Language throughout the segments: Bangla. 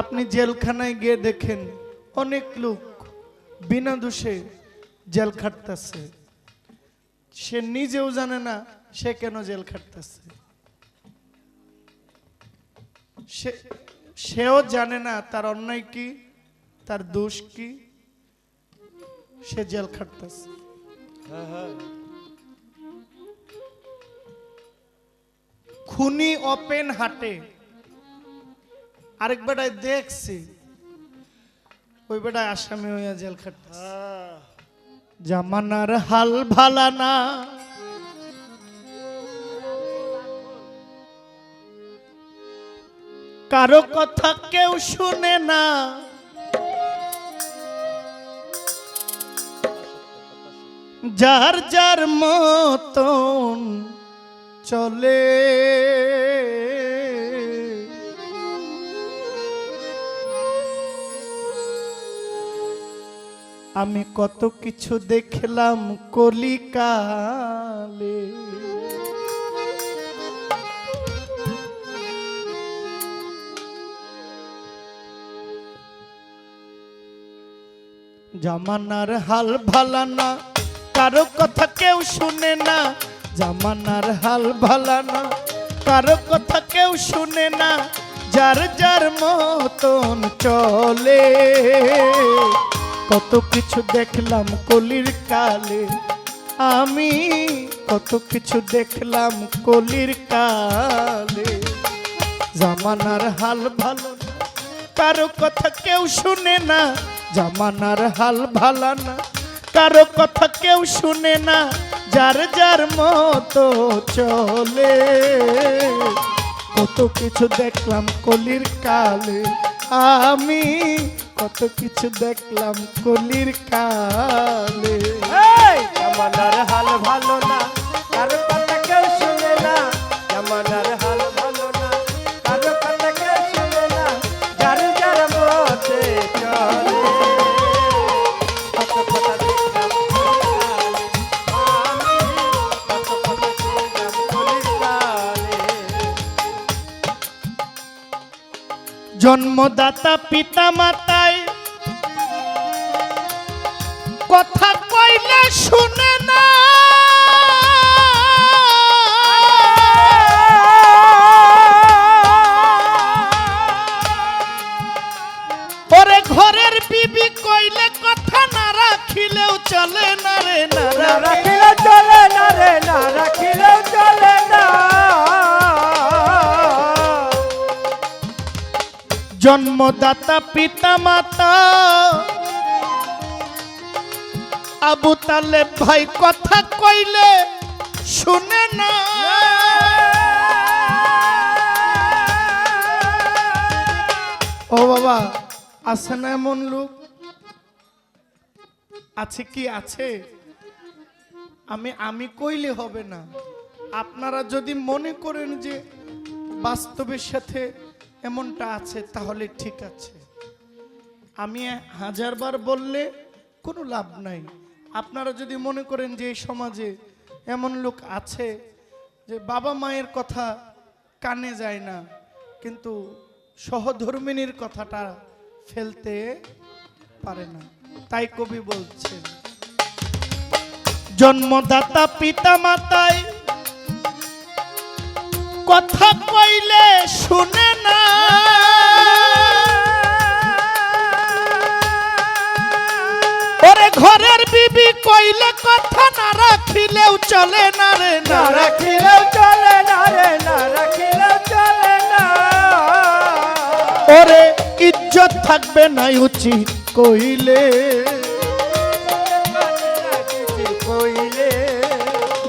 আপনি জেলখানায় গিয়ে দেখেন অনেক লোক বিনা দোষে জেল খাটতেছে। সে নিজেও জানে না সে কেন জেল খাটতেছে। সে, সেও জানে না তার অন্যায় কি, তার দোষ কি, সে জেল খাটতেছে। খুনি ওপেন হাটে আরেক বেটায় দেখছি। ওই বেটায় আসামি হইয়া জেল খাটতেছে। জামানার হাল ভালা না। কারও কথা কেউ শুনে না। যার যার মতন চলে। আমি কত কিছু দেখলাম কলিকালে। জামানার হাল ভালা না কারও কথা কেউ শুনে না। জামানার হাল ভালা না কারও কথা কেউ শুনে না। যার যার মতন চলে। কত কিছু দেখলাম কলির কালে। আমি কত কিছু দেখলাম কলির কালে। জামানার হাল ভালো কারও কথা কেউ শুনে না। জামানার হাল ভালা না, কারও কথা কেউ শুনে না, যার যার মতো চলে। কত কিছু দেখলাম কলির কালে, আমি কত কিছু দেখলাম কলির কালে। জামানার হাল ভালো না কারও কথা কেউ শুনে না। জামানার হাল ভালো না কারও কথা কেউ শুনে না। যার যার মতে চলে। জন্মদাতা পিতা মাতায় কথা কইলে শুনে না। পরে ঘরের বিবি কইলে কথা না রাখিলেও চলে না রে না না রাখিলে রাখিলেও চলে না রে না রাখিলেও চলে না। জন্মদাতা পিতা মাতা আবু তালে ভাই কথা কইলে শুনে না। ও বাবা, আছে না এমন লোক? আছে কি আছে? আমি আমি কইলে হবে না। আপনারা যদি মনে করেন যে বাস্তবের সাথে এমনটা আছে, তাহলে ঠিক আছে। আমি হাজারবার বললে কোনো লাভ নাই। আপনারা যদি মনে করেন যে এই সমাজে এমন লোক আছে যে বাবা মায়ের কথা কানে যায় না, কিন্তু সহধর্মিনীর কথাটা ফেলতে পারে না। তাই কবি বলছেন, জন্মদাতা পিতা মাতায় কথা কইলে শুনে না। ঘরের বিবি কইলে কথা না রাখিলেও চলে না রে না রাখিলেও চলে না রে না রাখিলেও চলে না। ওরে ইজ্জত থাকবে না উচিত কইলে। কইলে।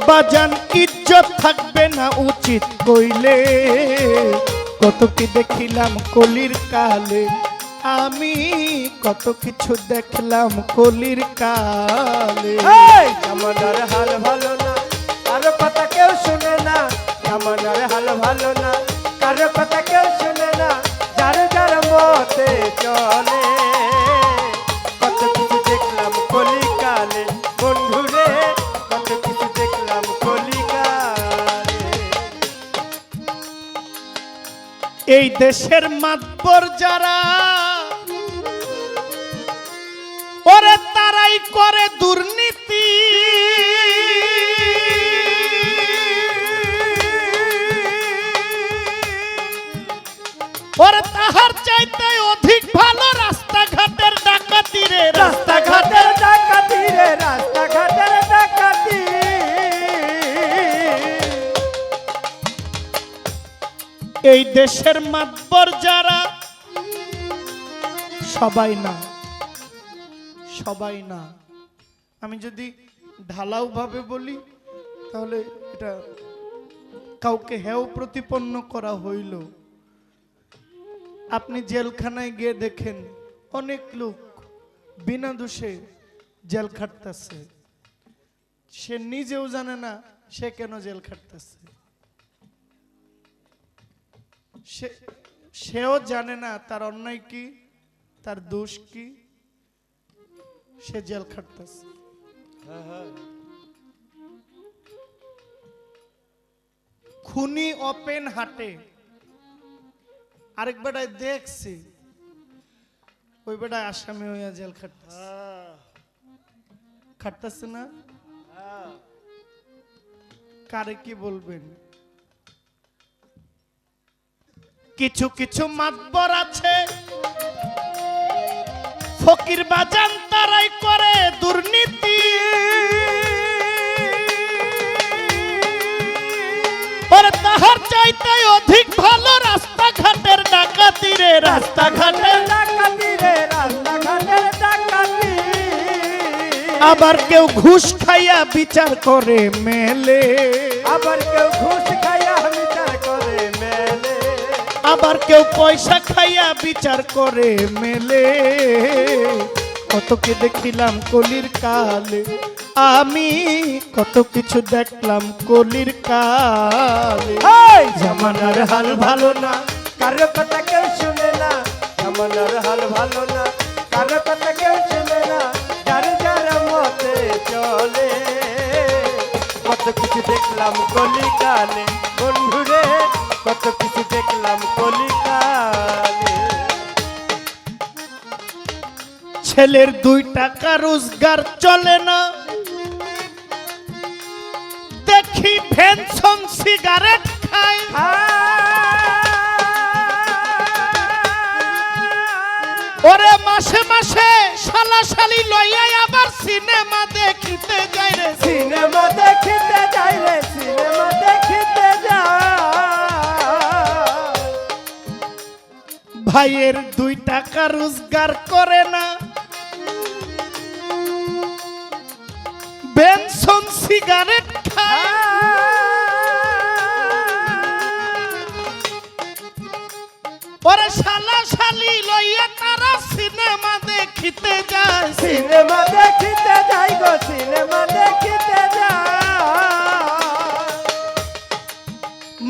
বাজান ইজ্জত থাকবে না উচিত কইলে। কত কি দেখিলাম কলির কালে আমি কত কিছু দেখলাম কলির কালে। জামানার হাল ভালো না কারও কথা কেউ শুনে না। জামানার হাল ভালো না কারও কথা কেউ শুনে না যার যার মতে চলে। কত কিছু দেখলাম কলিকালে বন্ধুরে কত কিছু দেখলাম কলিকালে এই দেশের মাতবর যারা করে দুর্নীতি। ওরে তাহার চাইতে অধিক ভালো রাস্তাঘাটের ডাকাতি রে রাস্তাঘাটের ডাকাতি রে রাস্তাঘাটের ডাকাতি। এই দেশের মাতবর যারা সবাই না সবাই না। আমি যদি ঢালাও ভাবে বলি, তাহলে এটা কাউকে হেও প্রতিপন্ন করা হইল। আপনি জেলখানায় গিয়ে দেখেন অনেক লোক বিনা দোষে জেল খাটতেছে। সে নিজেও জানে না সে কেন জেল খাটতেছে। সেও জানে না তার অন্যায় কি, তার দোষ কি, সে জেল খাটতেছে। খুনি ওপেন হাটে। আরেক বেটায় দেখছি। ওই বেটায় আসামি হইয়া জেল খাটতেছে। খাটতেছে না? কারে কি বলবেন? কিছু কিছু মাতবর আছে। ফকির বাজান তারাই করে, দুর্নীতি ডাকাতি রে রাস্তাঘাটের ডাকাতি রে রাস্তাঘাটের ডাকাতি। আবার কেউ ঘুষ খাইয়া বিচার করে মেলে। আবার কেউ ঘুষ খাইয়া বিচার করে মেলে। আবার কেউ পয়সা খাইয়া বিচার করে মেলে। কতকে দেখিলাম কলির কালে। আমি কত কিছু দেখলাম কলির কালে! জামানার হাল ভালো না। কারও কথা কেউ শুনে না জামানার হাল ভালো না। কারও কথা কেউ শুনে না, যার যার মতে চলে। কত কিছু দেখলাম কলিকালে, বন্ধুরে, কত কিছু দেখলাম কলিকালে। ছেলের দুই টাকা রোজগার চলে না সিনেমা দেখিতে যায় রে সিনেমা দেখিতে যাই রে সিনেমা দেখিতে যাই ভাইয়ের দুই টাকা রোজগার করে না। বেনসন সিগারেট খায়। ওরে শালা শালি লইয়া তারা সিনেমা দেখিতে যায়। সিনেমা দেখিতে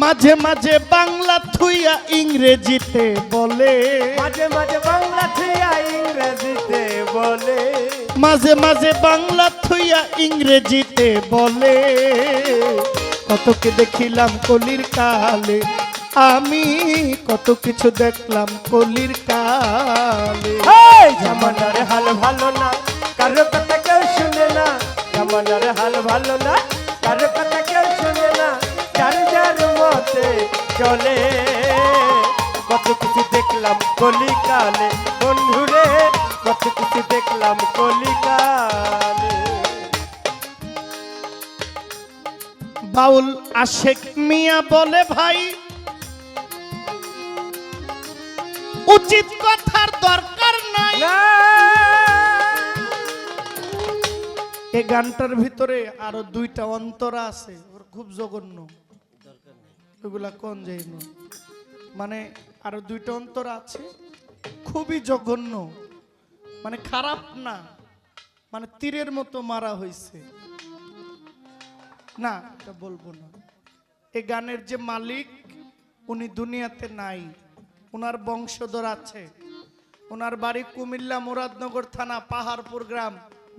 মাঝে মাঝে বাংলা থুইয়া ইংরেজিতে বলে। মাঝে মাঝে বাংলা থুইয়া ইংরেজিতে বলে। মাঝে মাঝে বাংলা থুইয়া ইংরেজিতে বলে। কতকে দেখিলাম কলির কালে আমি কত কিছু দেখলাম কলির কালে! জামানার হাল ভালো না কারও কথা কেউ শুনে না। জামানার হাল ভালো না চলে। কত কিছু দেখলাম কলিকালে। বন্ধুরে কত কিছু দেখলাম কলিকালে। বাউল আশেক মিয়া বলে ভাই উচিত কথার দরকার নাই। এই গানটার ভিতরে আরও দুইটা অন্তরা আছে ওর খুব জঘন্য। ওগুলা কোন যাইন মানে আরও দুইটা অন্তর আছে, খুবই জঘন্য মানে খারাপ না মানে তীরের মতো মারা হয়েছে না, এটা বলব না। এই গানের যে মালিক, উনি দুনিয়াতে নাই ওনার বংশধর আছে। ওনার বাড়ি কুমিল্লা মুরাদনগর থানা পাহাড়পুর গ্রাম,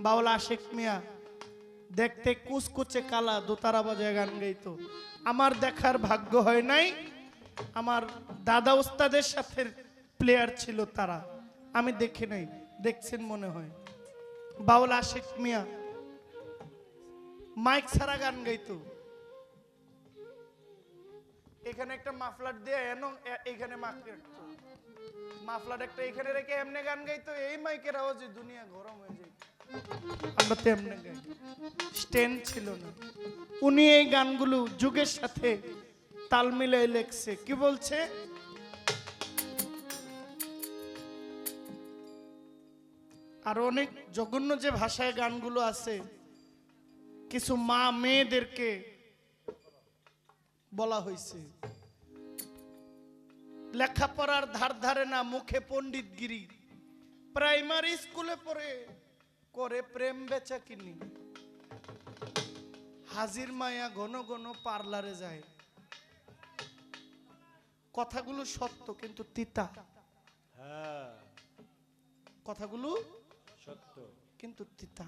বাউলা শেখ মিয়া। দেখতে কুচকুচে কালা দোতারা বাজায় গান গাইতো। আমার দেখার ভাগ্য হয় নাই। আমার দাদা উস্তাদের সাথে প্লেয়ার ছিল তারা। আমি দেখি নাই, দেখছেন মনে হয়। বাউল আশেক মিয়া মাইক ছাড়া গান গাইতো। এখানে একটা মাফলার দিয়ে এনো এখানে মাইক রাখতো মাফলার একটা এখানে রেখে এমনি গান গাইতো, এই মাইকের আওয়াজে দুনিয়া গরম হয়ে যায় আমরা তো এমনি গাই। স্ট্যান্ড ছিল না। উনি এই গানগুলো যুগের সাথে তাল মিলাই লেখছে। কি বলছে? আর অনেক জঘন্য যে ভাষায় গানগুলো আছে, কিছু মা মেয়েদেরকে বলা হয়েছে। লেখাপড়ার ধার ধারে না মুখে পণ্ডিতগিরি। প্রাইমারি স্কুলে পড়ে করে প্রেম বেচা কিনি। হাজির মায়া ঘন ঘন পার্লারে যায়। কথাগুলো সত্য কিন্তু তিতা। হ্যাঁ। কথাগুলো সত্য। কিন্তু তিতা।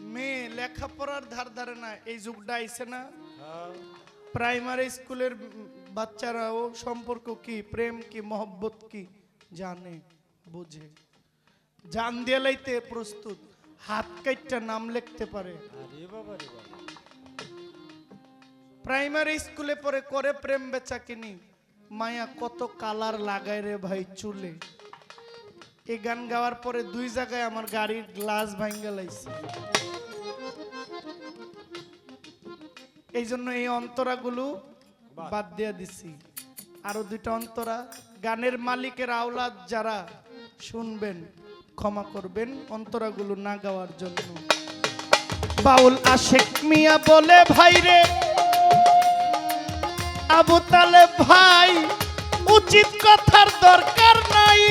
মেয়ে লেখাপড়ার ধার ধারে না এই যুগটা আইছে না। হ্যাঁ। প্রাইমারি স্কুলের বাচ্চারাও সম্পর্ক কি প্রেম কি মহব্বত কি জানে। বুঝে। জান দিয়ে লাইতে প্রস্তুত হাত কাইটটা নাম লিখতে পারে। প্রাইমারি স্কুলে পরে করে প্রেম বেচা কিনি মায়া কত কালার লাগায় রে ভাই চুলে। এই গান গাওয়ার পরে দুই জায়গায় আমার গাড়ির গ্লাস ভাঙ্গা লাইছে। এই জন্য এই অন্তরাগুলো বাদ দিয়ে দিছি। আরও দুইটা অন্তরা গানের মালিকের আওলাদ যারা শুনবেন, ক্ষমা করবেন অন্তরাগুলো না গাওয়ার জন্য। বাউল আশেক মিয়া বলে, ভাই রে, আবু তালে ভাই, উচিত কথার দরকার নাই।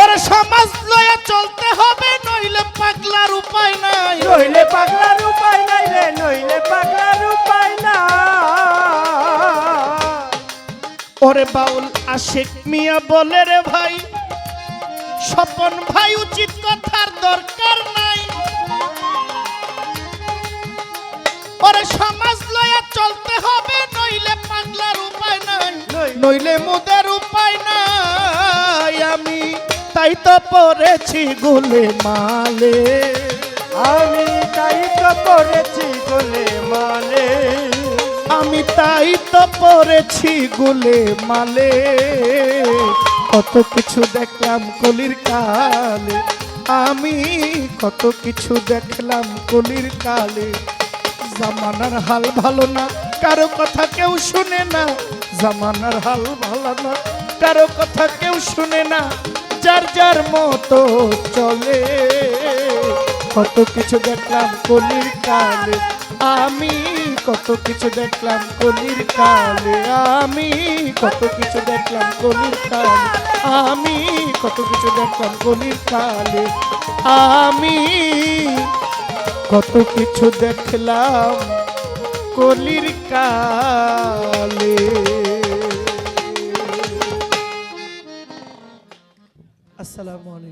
ওরে সমাজ লয়ে চলতে হবে, নইলে পাগলার উপায় নাই। নইলে পাগলার উপায় নাই রে, নইলে পাগলার উপায় নাই। ওরে বাউল আশেক মিয়া বলে রে ভাই, স্বপন ভাই উচিত কথার দরকার নাই। ওরে সমাজ লয়া চলতে হবে, নইলে পাগলার উপায় নাই নই- নইলে মুদের উপায় নাই। আমি তাই তো পড়েছি গুলে মালে, আমি তাই তো পড়েছি গোলে মালে। আমি তাই তো পড়েছি গুলে মালে। কত কিছু দেখলাম কলির কালে। আমি কত কিছু দেখলাম কলির কালে। জামানার হাল ভালো না, কারও কথা কেউ শুনে না। জামানার হাল ভালো না, কারও কথা কেউ শুনে না। যার যার মতো চলে। কত কিছু দেখলাম কলির কালে। আমি কত কিছু দেখলাম কলির কালে, আমি কত কিছু দেখলাম কলির কালে, আমি কত কিছু দেখলাম কলির কালে, আমি কত কিছু দেখলাম কলির কালে। আসসালামু আলাইকুম।